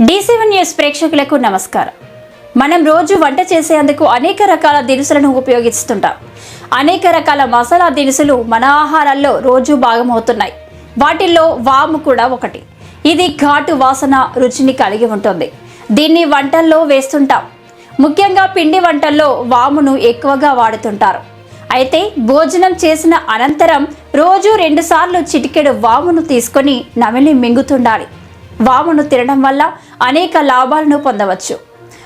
D news ప్రేక్షకులకు నమస్కారం. మనం రోజు వంట చేసేందుకు అనేక రకాల దినుసులను ఉపయోగిస్తుంటాం. అనేక రకాల మసాలా దినుసులు మన ఆహారాల్లో రోజు భాగమవుతున్నాయి. వాటిల్లో వాము కూడా ఒకటి. ఇది ఘాటు వాసన రుచిని కలిగి ఉంటుంది. దీన్ని వంటల్లో వేస్తుంటాం. ముఖ్యంగా పిండి వంటల్లో వామును ఎక్కువగా వాడుతుంటారు. అయితే భోజనం చేసిన అనంతరం రోజు రెండుసార్లు చిటికెడు వామును తీసుకొని నమిలి మింగుతుండాలి. వామును తినడం వల్ల అనేక లాభాలను పొందవచ్చు.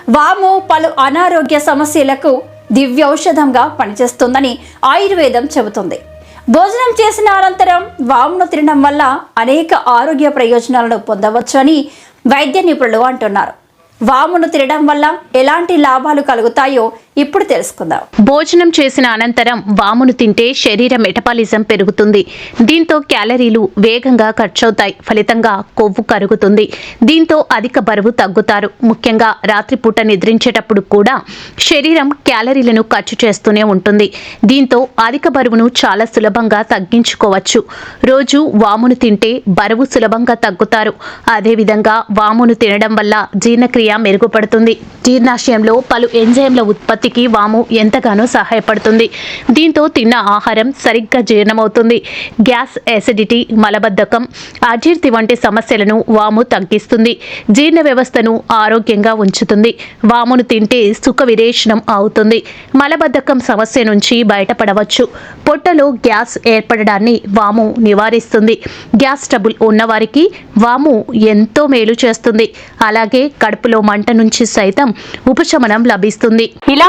వాము పలు అనారోగ్య సమస్యలకు దివ్యౌషధంగా పనిచేస్తుందని ఆయుర్వేదం చెబుతుంది. భోజనం చేసిన అనంతరం వామును తినడం వల్ల అనేక ఆరోగ్య ప్రయోజనాలను పొందవచ్చు అని వైద్య నిపుణులు అంటున్నారు. వామును తినడం వల్ల ఎలాంటి లాభాలు కలుగుతాయో ఇప్పుడు తెలుసుకుందాం. భోజనం చేసిన అనంతరం వామును తింటే శరీర మెటబాలిజం పెరుగుతుంది. దీంతో క్యాలరీలు వేగంగా ఖర్చవుతాయి. ఫలితంగా కొవ్వు కరుగుతుంది. దీంతో అధిక బరువు తగ్గుతారు. ముఖ్యంగా రాత్రిపూట నిద్రించేటప్పుడు కూడా శరీరం క్యాలరీలను ఖర్చు చేస్తూనే ఉంటుంది. దీంతో అధిక బరువును చాలా సులభంగా తగ్గించుకోవచ్చు. రోజు వామును తింటే బరువు సులభంగా తగ్గుతారు. అదేవిధంగా వామును తినడం వల్ల జీర్ణక్రియ మెరుగుపడుతుంది. జీర్ణాశయంలో పలు ఎంజైమ్ల ఉత్పత్తి ఉత్పత్తికి వాము ఎంతగానో సహాయపడుతుంది. దీంతో తిన్న ఆహారం సరిగ్గా జీర్ణమవుతుంది. గ్యాస్ ఎసిడిటీ మలబద్ధకం అజీర్తి వంటి సమస్యలను వాము తగ్గిస్తుంది. జీర్ణ వ్యవస్థను ఆరోగ్యంగా ఉంచుతుంది. వామును తింటే సుఖ విరేచనం అవుతుంది. మలబద్ధకం సమస్య నుంచి బయటపడవచ్చు. పొట్టలో గ్యాస్ ఏర్పడడాన్ని వాము నివారిస్తుంది. గ్యాస్ ట్రబుల్ ఉన్నవారికి వాము ఎంతో మేలు చేస్తుంది. అలాగే కడుపులో మంట నుంచి సైతం ఉపశమనం లభిస్తుంది. ఇలా